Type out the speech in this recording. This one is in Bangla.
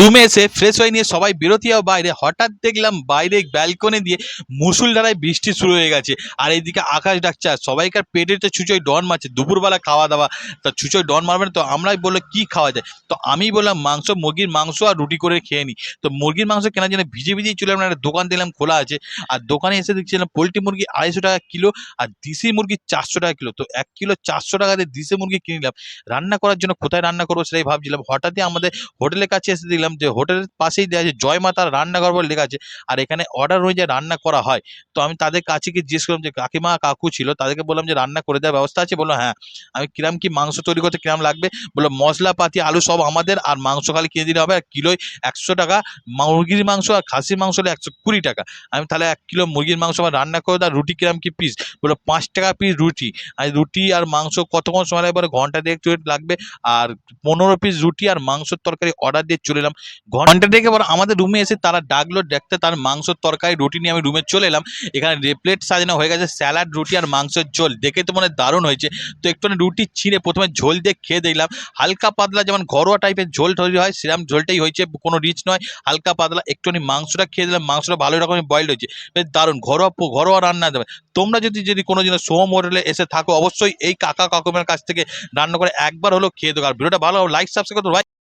রুমে এসে ফ্রেশ হয়ে নিয়ে সবাই বেরোতে যাও বাইরে হঠাৎ দেখলাম বাইরে ব্যালকনি দিয়ে মুসুলধারায় বৃষ্টি শুরু হয়ে গেছে। আর এইদিকে আকাশ ডাকছে সবাইকার পেটের তো ছুঁচোয় ডন মারছে, দুপুরবেলা খাওয়া দাওয়া, তা ছুঁচোয় ডন মারবে না, তো আমরাই বলল কি খাওয়া যায়? তো আমি বললাম মাংস, মুরগির মাংস আর রুটি করে খেয়ে নিই তো মুরগির মাংস কেনার জন্য ভিজে ভিজেই চলে আমরা একটা দোকান দিলাম খোলা আছে। আর দোকানে এসে দেখছিলাম পোলট্রি মুরগি আড়াইশো টাকা কিলো আর দেশি মুরগি চারশো টাকা কিলো। তো এক কিলো চারশো টাকা দিয়ে দেশি মুরগি কিনে নিলাম রান্না করার জন্য কোথায় রান্না করব সেটাই ভাবছিলাম। হঠাৎই আমাদের হোটেলের কাছে এসে দেখলাম যে হোটেলের পাশেই দেওয়া আছে, জয় মাতার রান্নাঘর বলে লেখা আছে। আর এখানে অর্ডার অনুযায়ী রান্না করা হয়, তো আমি তাদের কাছে গিয়ে জিজ্ঞেস করলাম যে কাকিমা, কাকু ছিল? তাদেরকে বললাম যে রান্না করে দেওয়ার ব্যবস্থা আছে? বলল হ্যাঁ আমি কিরাম কি মাংস তৈরি করতে কিরাম লাগবে? বলল, মশলাপাতি, আলু সব আমাদের, আর মাংস খালি কিনে দিলে হবে, আর কিলোয় একশো টাকা, মুরগির মাংস আর খাসির মাংস হলে একশো কুড়ি টাকা। আমি তাহলে এক কিলো মুরগির মাংস আমার রান্না করে দাও, আর রুটি কিরাম কি পিস বলল, পাঁচ টাকা পিস রুটি। আর রুটি আর মাংস কতক্ষণ সময় লাগবে? ঘণ্টা দেড়েক চলে লাগবে। আর পনেরো পিস রুটি আর মাংসের তরকারি অর্ডার দিয়ে চলে এলাম। ঘণ্টা থেকে পর আমাদের রুমে এসে তারা ডাকলো, দেখতে তার মাংসর তরকারি, রুটি নিয়ে আমি রুমে চলে এলাম। এখানে প্লেট সাজানো হয়ে গেছে স্যালাড রুটি আর মাংসের ঝোল। দেখে তো মনে দারুণ হয়েছে। তো একটুখানি রুটি ছিঁড়ে প্রথমে ঝোল দিয়ে খেয়ে দেখলাম। হালকা পাতলা যেমন ঘরোয়া টাইপের ঝোল তৈরি হয় সেরকম ঝোলটাই হয়েছে, কোনো রিচ নয়। হালকা পাতলা, একটুখানি মাংসটা খেয়ে দিলাম মাংসটা ভালো রকমের বয়েল হয়েছে। বেশ দারুণ, ঘরোয়া ঘরোয়া রান্না দেবে। তোমরা যদি যদি কোনো দিন সোম হোটেলে এসে থাকো, অবশ্যই এই কাকা কাকুমের কাছ থেকে রান্না করে একবার হলেও খেয়ে দেবো আর ভিডিওটা ভালো লাইক সাবস্ক্রাইব করতে